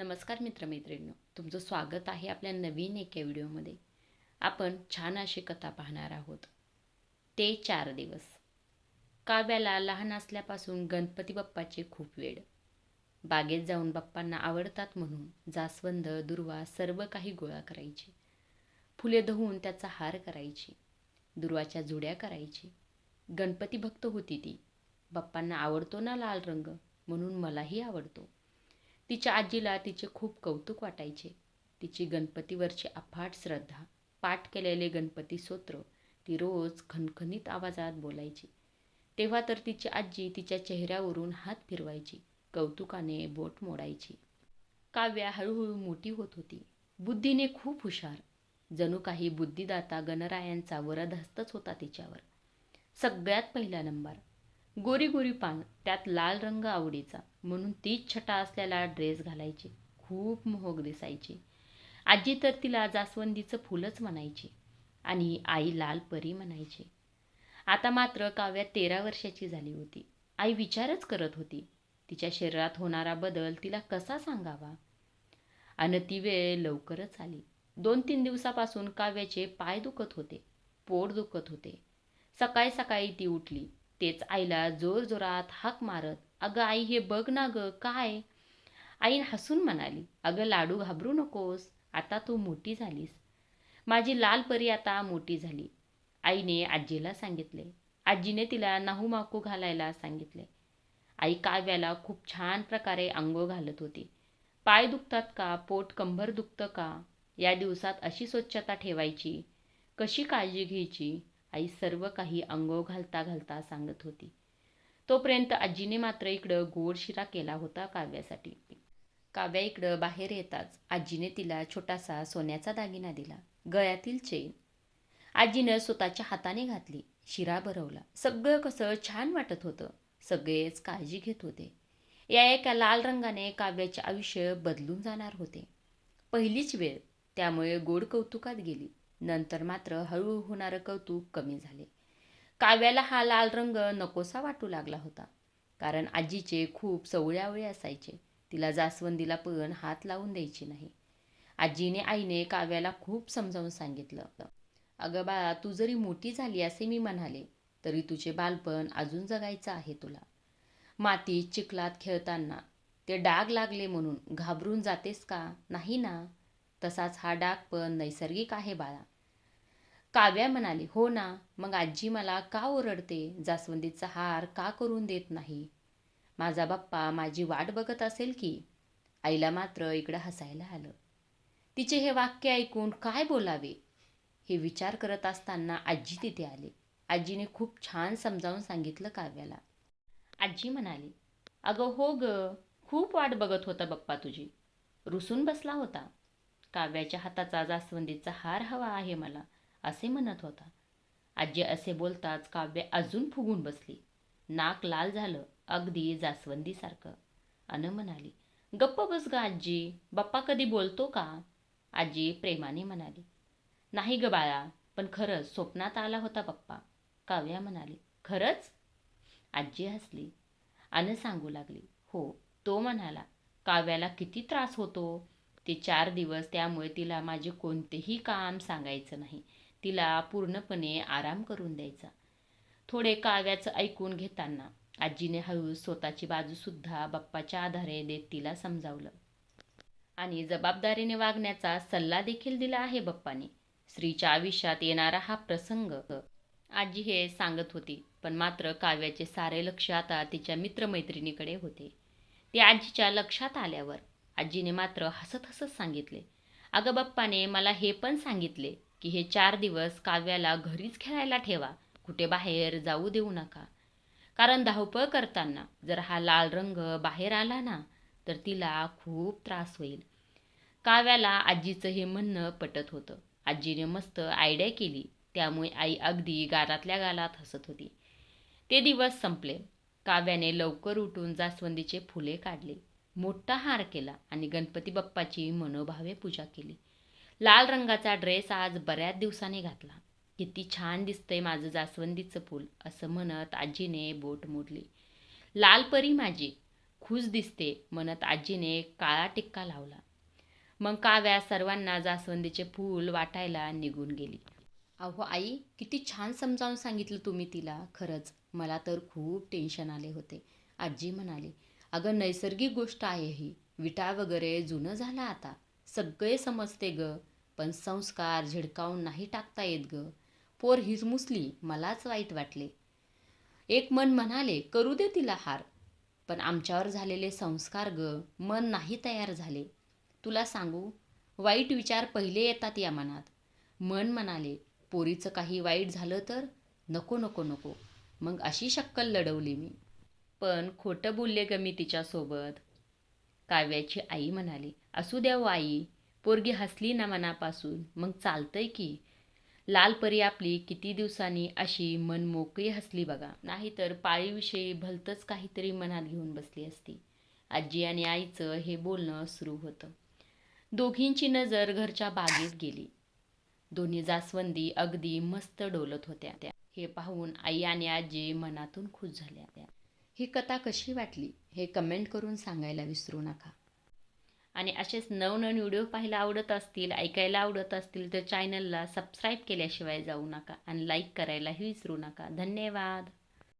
नमस्कार मित्रमैत्रिणींनो तुमचं स्वागत आहे आपल्या नवीन एका व्हिडिओमध्ये. आपण छान अशी कथा पाहणार आहोत. ते चार दिवस. काव्याला लहान असल्यापासून गणपती बाप्पाचे खूप वेळ बागेत जाऊन बाप्पांना आवडतात म्हणून जास्वंद दुर्वा सर्व काही गोळा करायची. फुले धुवून त्याचा हार करायची. दुर्वाच्या जुड्या करायची. गणपती भक्त होती ती. बाप्पांना आवडतो ना लाल रंग? म्हणून मलाही आवडतो. तिच्या आजीला तिचे खूप कौतुक वाटायचे. तिची गणपतीवरची अफाट श्रद्धा पाठ केलेले गणपती स्तोत्र ती रोज खणखणीत आवाजात बोलायची. तेव्हा तर तिची आजी तिच्या चेहऱ्यावरून हात फिरवायची कौतुकाने बोट मोडायची. काव्या हळूहळू मोठी होत होती. बुद्धीने खूप हुशार. जणू काही बुद्धिदाता गणरायांचा वरदहस्तच होता तिच्यावर. सगळ्यात पहिला नंबर. गोरी गोरी पान त्यात लाल रंग आवडीचा. म्हणून तीच छटा असलेला ड्रेस घालायची. खूप मोहक दिसायची. आजी तर तिला जास्वंदीचं फुलच म्हणायची. आणि आई लाल परी म्हणायची. आता मात्र काव्या तेरा वर्षाची झाली होती. आई विचारच करत होती. तिच्या शरीरात होणारा बदल तिला कसा सांगावा? आणि ती वेळ लवकरच आली. दोन तीन दिवसापासून काव्याचे पाय दुखत होते. पोट दुखत होते. सकाळी सकाळी ती उठली. तेच आईला जोर जोरात हाक मारत अगं आई हे बघ ना गं काय? आई हसून म्हणाली अगं लाडू घाबरू नकोस आता तू मोठी झालीस. माझी लाल परी आता मोठी झाली आईने आजीला सांगितले. आजीने तिला नाहू माकू घालायला सांगितले. आई काव्याला खूप छान प्रकारे अंगो घालत होती. पाय दुखतात का? पोट कंबर दुखतं का? या दिवसात अशी स्वच्छता ठेवायची? कशी काळजी घ्यायची? आई सर्व काही अंगो घालता घालता सांगत होती. तोपर्यंत आजीने मात्र इकडं गोड शिरा केला होता काव्यासाठी. काव्या इकडं बाहेर येताच आजीने तिला छोटासा सोन्याचा दागिना दिला. गळ्यातील चेन. आजीनं स्वतःच्या हाताने घातली. शिरा भरवला. सगळं कसं छान वाटत होतं. सगळेच काळजी घेत होते. या एका लाल रंगाने काव्याचे आयुष्य बदलून जाणार होते. पहिलीच वेळ. त्यामुळे गोड कौतुकात गेली. नंतर मात्र हळूहळू होणारं कौतुक कमी झाले. काव्याला हा लाल रंग नकोसा वाटू लागला होता. कारण आजीचे खूप सवळ्यावळे असायचे. तिला जास्वंदीला पण हात लावून द्यायची नाही. आजीने आईने काव्याला खूप समजावून सांगितलं अगं बाळा तू जरी मोठी झाली असे मी म्हणाले तरी तुझे बालपण अजून जगायचं आहे तुला. मातीत चिखलात खेळताना ते डाग लागले म्हणून घाबरून जातेस का? नाही ना. तसाच हा डाग पण नैसर्गिक आहे बाळा. काव्या म्हणाली हो ना मग आजी मला का ओरडते? जास्वंदीचा हार का करून देत नाही? माझा बाप्पा माझी वाट बघत असेल की. आईला मात्र इकडं हसायला आलं. तिचे हे वाक्य ऐकून काय बोलावे? हे विचार करत असताना आजी तिथे आली. आजीने खूप छान समजावून सांगितलं काव्याला. आजी म्हणाली अगं हो ग खूप वाट बघत होता बाप्पा तुझी. रुसून बसला होता. काव्याच्या हाताचा जास्वंदीचा हार हवा आहे मला. असे म्हणत होता. आजी असे बोलताच काव्य अजून फुगून बसली. नाक लाल झालं अगदी जास्वंदीसारखं. अन म्हणाली गप्प बस ग आजी बाप्पा कधी बोलतो का? आजी प्रेमाने म्हणाली नाही ग बाळा पण खरंच स्वप्नात आला होता बाप्पा. काव्या म्हणाली खरंच? आजी हसली. अन सांगू लागली हो. तो म्हणाला काव्याला किती त्रास होतो? ते चार दिवस त्यामुळे तिला माझे कोणतेही काम सांगायचं नाही. तिला पूर्णपणे आराम करून द्यायचा. थोडे काव्याचं ऐकून घेताना आजीने हळू स्वतःची बाजूसुद्धा बाप्पाच्या आधारे देत तिला समजावलं. आणि जबाबदारीने वागण्याचा सल्ला देखील दिला आहे बाप्पाने. स्त्रीच्या आयुष्यात येणारा हा प्रसंग आजी हे सांगत होती पण मात्र काव्याचे सारे लक्ष आता तिच्या मित्रमैत्रिणीकडे होते. ते आजीच्या लक्षात आल्यावर आजीने मात्र हसत हसत सांगितले अगं बाप्पाने मला हे पण सांगितले की हे चार दिवस काव्याला घरीच खेळायला ठेवा. कुठे बाहेर जाऊ देऊ नका. कारण धावपळ करताना जर हा लाल रंग बाहेर आला ना तर तिला खूप त्रास होईल. काव्याला आजीचं हे म्हणणं पटत होतं. आजीने मस्त आयडिया केली. त्यामुळे आई अगदी गारातल्या गालात हसत होती. ते दिवस संपले. काव्याने लवकर उठून जास्वंदीचे फुले काढले. मोठा हार केला आणि गणपती बाप्पाची मनोभावे पूजा केली. लाल रंगाचा ड्रेस आज बऱ्याच दिवसांनी घातला. किती छान दिसतंय माझं जास्वंदीचं फूल असं म्हणत आजीने बोट मोडली. लाल परी माझी खुश दिसते म्हणत आजीने काळा टिक्का लावला. मग काव्या सर्वांना जास्वंदीचे फूल वाटायला निघून गेली. अहो आई किती छान समजावून सांगितलं तुम्ही तिला. खरंच मला तर खूप टेन्शन आले होते. आजी म्हणाली अगं नैसर्गिक गोष्ट आहे ही. विटा वगैरे जुनं झालं आता. सगळे समजते ग. पण संस्कार झिडकावून नाही टाकता येत ग. पोर हिरमुसली मलाच वाईट वाटले. एक मन म्हणाले करू दे तिला हार. पण आमच्यावर झालेले संस्कार ग मन नाही तयार झाले. तुला सांगू वाईट विचार पहिले येतात या मनात. मन म्हणाले पोरीचं काही वाईट झालं तर? नको नको नको. मग अशी शक्कल लढवली मी. पण खोटं बोलले ग मी तिच्यासोबत. काव्याची आई म्हणाली असू द्या हो आई पोरगी हसली ना मनापासून. मग चालतंय की. लालपरी आपली किती दिवसांनी अशी मन मोकळी हसली बघा. नाहीतर पाळीविषयी भलतंच काहीतरी मनात घेऊन बसली असती. आजी आणि आईचं हे बोलणं सुरू होतं. दोघींची नजर घरच्या बागेत गेली. दोन्ही जास्वंदी अगदी मस्त डोलत होत्या त्या. हे पाहून आई आणि आजी मनातून खुश झाल्या त्या. ही कथा कशी वाटली हे कमेंट करून सांगायला विसरू नका. आणि असेच नवनवीन व्हिडिओ पाहायला आवडत असतील ऐकायला आवडत असतील तर चॅनलला सबस्क्राईब केल्याशिवाय जाऊ नका आणि लाईक करायलाही विसरू नका. धन्यवाद.